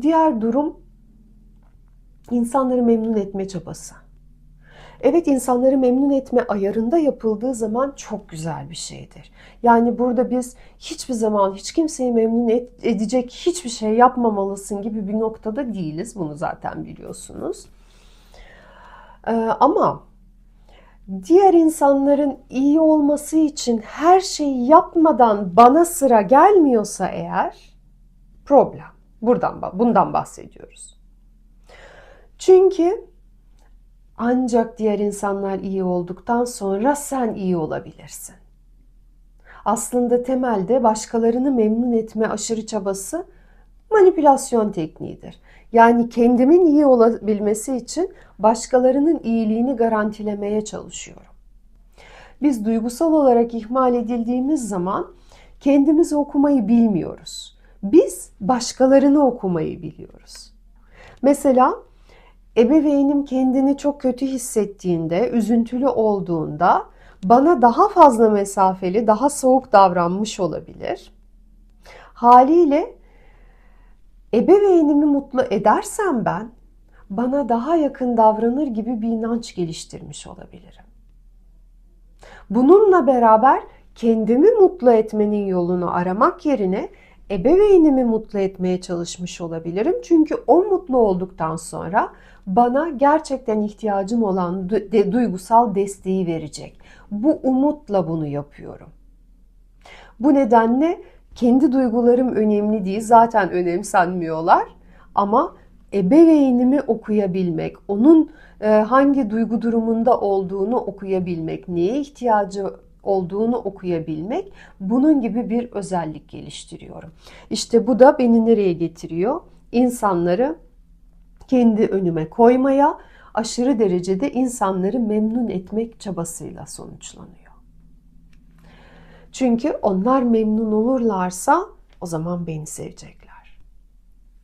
Diğer durum insanları memnun etme çabası. Evet insanları memnun etme ayarında yapıldığı zaman çok güzel bir şeydir. Yani burada biz hiçbir zaman hiç kimseyi memnun et- edecek hiçbir şey yapmamalısın gibi bir noktada değiliz. Bunu zaten biliyorsunuz. Ee, ama diğer insanların iyi olması için her şeyi yapmadan bana sıra gelmiyorsa eğer problem. Buradan bundan bahsediyoruz. Çünkü ancak diğer insanlar iyi olduktan sonra sen iyi olabilirsin. Aslında temelde başkalarını memnun etme aşırı çabası manipülasyon tekniğidir. Yani kendimin iyi olabilmesi için başkalarının iyiliğini garantilemeye çalışıyorum. Biz duygusal olarak ihmal edildiğimiz zaman kendimizi okumayı bilmiyoruz. Biz başkalarını okumayı biliyoruz. Mesela ebeveynim kendini çok kötü hissettiğinde, üzüntülü olduğunda bana daha fazla mesafeli, daha soğuk davranmış olabilir. Haliyle ebeveynimi mutlu edersem ben bana daha yakın davranır gibi bir inanç geliştirmiş olabilirim. Bununla beraber kendimi mutlu etmenin yolunu aramak yerine ebeveynimi mutlu etmeye çalışmış olabilirim. Çünkü o mutlu olduktan sonra bana gerçekten ihtiyacım olan duygusal desteği verecek. Bu umutla bunu yapıyorum. Bu nedenle kendi duygularım önemli değil. Zaten önemsenmiyorlar. Ama ebeveynimi okuyabilmek, onun hangi duygu durumunda olduğunu okuyabilmek, neye ihtiyacı olduğunu okuyabilmek bunun gibi bir özellik geliştiriyorum. İşte bu da beni nereye getiriyor? İnsanları kendi önüme koymaya, aşırı derecede insanları memnun etmek çabasıyla sonuçlanıyor. Çünkü onlar memnun olurlarsa o zaman beni sevecekler.